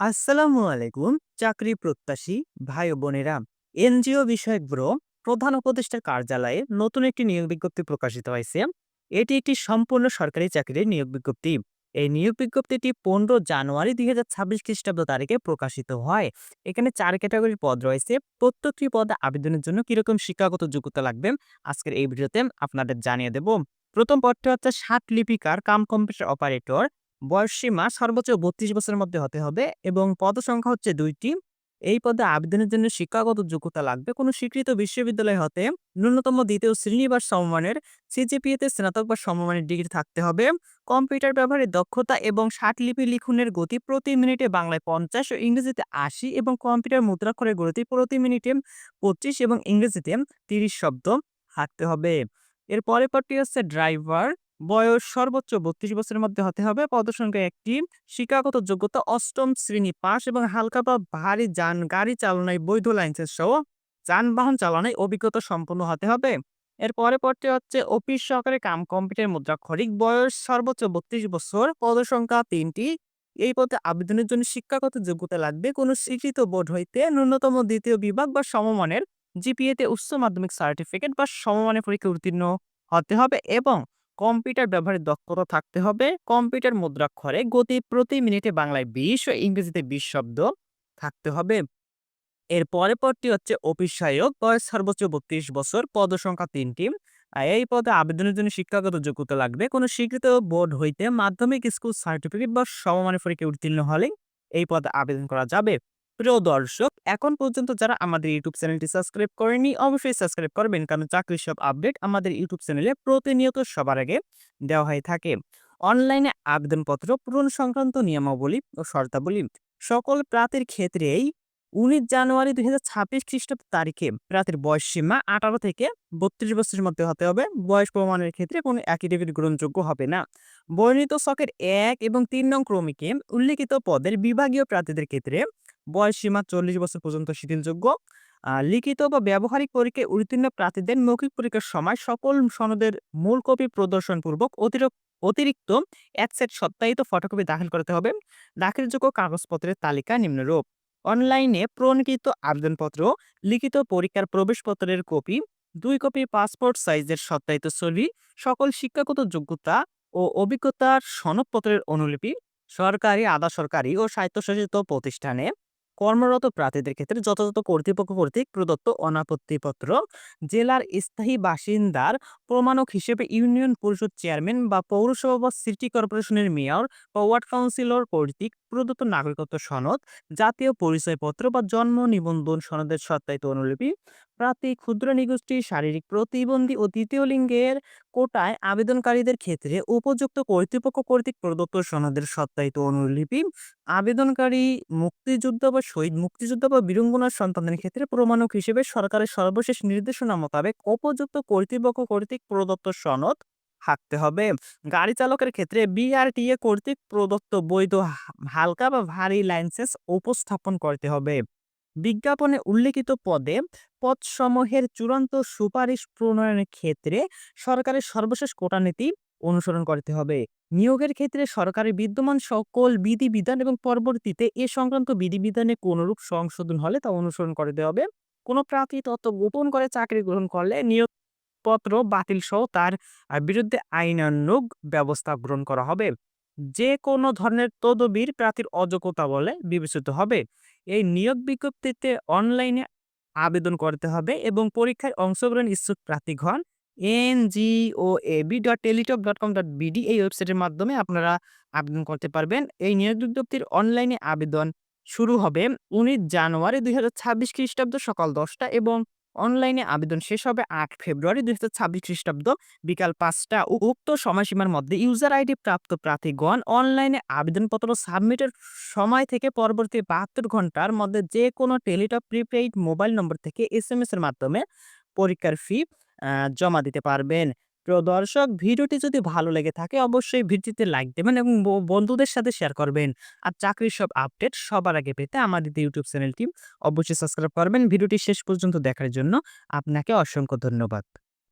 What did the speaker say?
আসসালামু আলাইকুম, চাকরি প্রত্যাশী ভাই বোনেরা। এনজিও বিষয়ক ব্যুরো, প্রধান উপদেষ্টার কার্যালয়ে নতুন একটি নিয়োগ বিজ্ঞপ্তি প্রকাশিত হয়েছে। এটি একটি সম্পূর্ণ সরকারি চাকরির নিয়োগ বিজ্ঞপ্তি। এই নিয়োগ বিজ্ঞপ্তিটি পনেরো জানুয়ারি দুই হাজার ছাব্বিশ খ্রিস্টাব্দ তারিখে প্রকাশিত হয়। এখানে চার ক্যাটাগরির পদ রয়েছে। প্রত্যেকটি পদে আবেদনের জন্য কীরকম শিক্ষাগত যোগ্যতা লাগবে, আজকের এই ভিডিওতে আপনাদের জানিয়ে দেব। প্রথম পদটি হচ্ছে সাত লিপিকার কাম কম্পিউটার অপারেটর। বয়সসীমা সর্বোচ্চ বত্রিশ বছরের মধ্যে হতে হবে এবং পদ সংখ্যা হচ্ছে দুইটি। এই পদে আবেদনের জন্য শিক্ষাগত যোগ্যতা লাগবে। কোনো স্বীকৃত বিশ্ববিদ্যালয় হতে ন্যূনতম দ্বিতীয় শ্রেণি বা সমমানের সিজিপিএতে স্নাতক বা সমমানের ডিগ্রি থাকতে হবে। কম্পিউটার ব্যবহারের দক্ষতা এবং লিপি লিখনের গতি প্রতি মিনিটে বাংলায় পঞ্চাশ ও ইংরেজিতে আশি এবং কম্পিউটার মুদ্রাক্ষরের গতি প্রতি মিনিটে পঁচিশ এবং ইংরেজিতে তিরিশ শব্দ থাকতে হবে। এর পরের পরটি হচ্ছে ড্রাইভার। বয়স সর্বোচ্চ বত্রিশ বছরের মধ্যে হতে হবে। পদসংখ্যা একটি শিক্ষাগত যোগ্যতা অষ্টম শ্রেণি পাস এবং হালকা বা ভারী যান, গাড়ি চালনায় বৈধ লাইসেন্স সহ যানবাহন চালনায় অভিজ্ঞতা সম্পন্ন হতে হবে। এর পরে পরটি হচ্ছে অফিস সহকারে কাম কম্পিউটার মুদ্রাক্ষরিক বয়স সর্বোচ্চ বত্রিশ বছর। পদসংখ্যা তিনটি। এই পদে আবেদনের জন্য শিক্ষাগত যোগ্যতা লাগবে। কোনো স্বীকৃত বোর্ড হইতে ন্যূনতম দ্বিতীয় বিভাগ বা সমমানের জিপিএতে উচ্চ মাধ্যমিক সার্টিফিকেট বা সমমানের পরীক্ষা উত্তীর্ণ হতে হবে এবং কম্পিউটার ব্যবহারের দক্ষতা থাকতে হবে। কম্পিউটার মুদ্রাক্ষরে গতি প্রতি মিনিটে বাংলায় বিশ ও ইংরেজিতে বিশ শব্দ থাকতে হবে। এর পরে পরটি হচ্ছে অফিস সহায়ক বয়স সর্বোচ্চ বত্রিশ বছর পদ সংখ্যা তিনটি এই পদে আবেদনের জন্য শিক্ষাগত যোগ্যতা লাগবে। কোনো স্বীকৃত বোর্ড হইতে মাধ্যমিক স্কুল সার্টিফিকেট বা সমমানের পরীক্ষায় উত্তীর্ণ হলে এই পদে আবেদন করা যাবে। প্রিয় দর্শক, এখন পর্যন্ত যারা আমাদের ইউটিউব চ্যানেলটি সাবস্ক্রাইব করেনি অবশ্যই সাবস্ক্রাইব করবেন। কারণ চাকরির সব আপডেট আমাদের ইউটিউব চ্যানেলে প্রতিনিয়ত সবার আগে দেওয়া হয়ে থাকে। অনলাইনে আবেদনপত্র, পূরণ সংক্রান্ত নিয়মাবলী ও শর্তাবলী সকল প্রার্থীর ক্ষেত্রেই উনিশ জানুয়ারি দুই হাজার ছাব্বিশ খ্রিস্টাব্দ তারিখে প্রার্থীর বয়স সীমা আঠারো থেকে বত্রিশ বছরের মধ্যে হতে হবে। বয়স প্রমাণের ক্ষেত্রে কোনো অ্যাকিডেভিট গ্রহণযোগ্য হবে না। বর্ণিত শখের এক এবং তিন নং ক্রমিকে উল্লিখিত পদের বিভাগীয় প্রার্থীদের ক্ষেত্রে বয়স সীমা চল্লিশ বছর পর্যন্ত শিথিলযোগ্য। লিখিত বা ব্যবহারিক পরীক্ষায় উত্তীর্ণ প্রার্থীদের মৌখিক পরীক্ষার সময় সকল সনদের মূল কপি প্রদর্শনপূর্বক অতিরিক্ত অতিরিক্ত এক সেট ফটোকপি দাখিল করতে হবে। দাখিলযোগ্য কাগজপত্রের তালিকা নিম্নরূপ। অনলাইনে প্রণীত আবেদনপত্র, লিখিত পরীক্ষার প্রবেশপত্রের কপি, দুই কপি পাসপোর্ট সাইজের সত্যায়িত ছবি, সকল শিক্ষাগত যোগ্যতা ও অভিজ্ঞতার সনদপত্রের অনুলিপি সরকারি, আধা সরকারি ও স্বায়ত্তশাসিত প্রতিষ্ঠানে। কর্মরত প্রার্থীদের ক্ষেত্রে যথাযথ কর্তৃপক্ষ কর্তৃক প্রদত্ত অনাপত্তিপত্র, জেলার স্থায়ী বাসিন্দার প্রমাণক হিসেবে ইউনিয়ন পরিষদ চেয়ারম্যান বা পৌরসভা বা সিটি কর্পোরেশনের মেয়র বা ওয়ার্ড কাউন্সিলর কর্তৃক প্রদত্ত নাগরিকত্ব সনদ, জাতীয় পরিচয়পত্র বা জন্ম নিবন্ধন সনদের সত্যায়িত অনুলিপি প্রার্থী ক্ষুদ্র নিগোষ্ঠী শারীরিক প্রতিবন্ধী ও তৃতীয় লিঙ্গের কোটায় আবেদনকারীদের ক্ষেত্রে উপযুক্ত কর্তৃপক্ষ কর্তৃক প্রদত্ত সনদের সত্যায়িত অনুলিপি, আবেদনকারী মুক্তিযুদ্ধ বা শহীদ মুক্তিযুদ্ধ বা বীরঙ্গনার সন্তানের ক্ষেত্রে প্রমাণক হিসেবে সরকারের সর্বশেষ নির্দেশনা মোতাবেক উপযুক্ত কর্তৃপক্ষ কর্তৃক প্রদত্ত সনদ থাকতে হবে। গাড়ি চালকের ক্ষেত্রে বিআরটিএ কর্তৃক প্রদত্ত বৈধ হালকা বা ভারী লাইসেন্স উপস্থাপন করতে হবে। বিজ্ঞাপনে উল্লেখিত পদে পদসমূহের চূড়ান্ত সুপারিশ প্রণয়নের ক্ষেত্রে সরকারের সর্বশেষ কোটা নীতি অনুসরণ করতে হবে। নিয়োগের ক্ষেত্রে সরকারের বিদ্যমান সকল বিধিবিধান এবং পরবর্তীতে এ সংক্রান্ত বিধিবিধানে কোনরূপ সংশোধন হলে তা অনুসরণ করতে হবে। কোনো প্রার্থী তথ্য গোপন করে চাকরি গ্রহণ করলে নিয়োগপত্র বাতিল সহ তার বিরুদ্ধে আইনানুগ ব্যবস্থা গ্রহণ করা হবে। যে কোনো ধরনের তদবির প্রার্থীর অযোগ্যতা বলে বিবেচিত হবে। এই নিয়োগ বিজ্ঞপ্তিতে অনলাইনে আবেদন করতে হবে এবং পরীক্ষায় অংশগ্রহণ ইচ্ছুক প্রার্থীগণ NGOAB dot Teletalk dot com dot BD এই ওয়েবসাইটের মাধ্যমে আপনারা আবেদন করতে পারবেন। এই নিয়োগ বিজ্ঞপ্তির অনলাইনে আবেদন শুরু হবে উনিশ জানুয়ারি দুই হাজার ছাব্বিশ খ্রিস্টাব্দ সকাল দশটা এবং অনলাইনে আবেদন শেষ হবে আট ফেব্রুয়ারি, দুই হাজার ছাব্বিশ খ্রিস্টাব্দ বিকাল পাঁচটা উক্ত সময়সীমার মধ্যে ইউজার আইডি প্রাপ্ত প্রার্থীগণ অনলাইনে আবেদনপত্র সাবমিটের সময় থেকে পরবর্তী বাহাত্তর ঘণ্টার মধ্যে যে কোনো টেলিটক প্রিপেইড মোবাইল নম্বর থেকে এস এম এস এর মাধ্যমে পরীক্ষার ফি জমা দিতে পারবেন। প্রিয় দর্শক, ভিডিওটি যদি ভালো লেগে থাকে, অবশ্যই ভিডিওতে লাইক দেবেন এবং বন্ধুদের সাথে শেয়ার করবেন। আর চাকরির সব আপডেট সবার আগে পেতে আমাদের ইউটিউব চ্যানেলটি অবশ্যই সাবস্ক্রাইব করবেন। ভিডিওটি শেষ পর্যন্ত দেখার জন্য আপনাকে অসংখ্য ধন্যবাদ।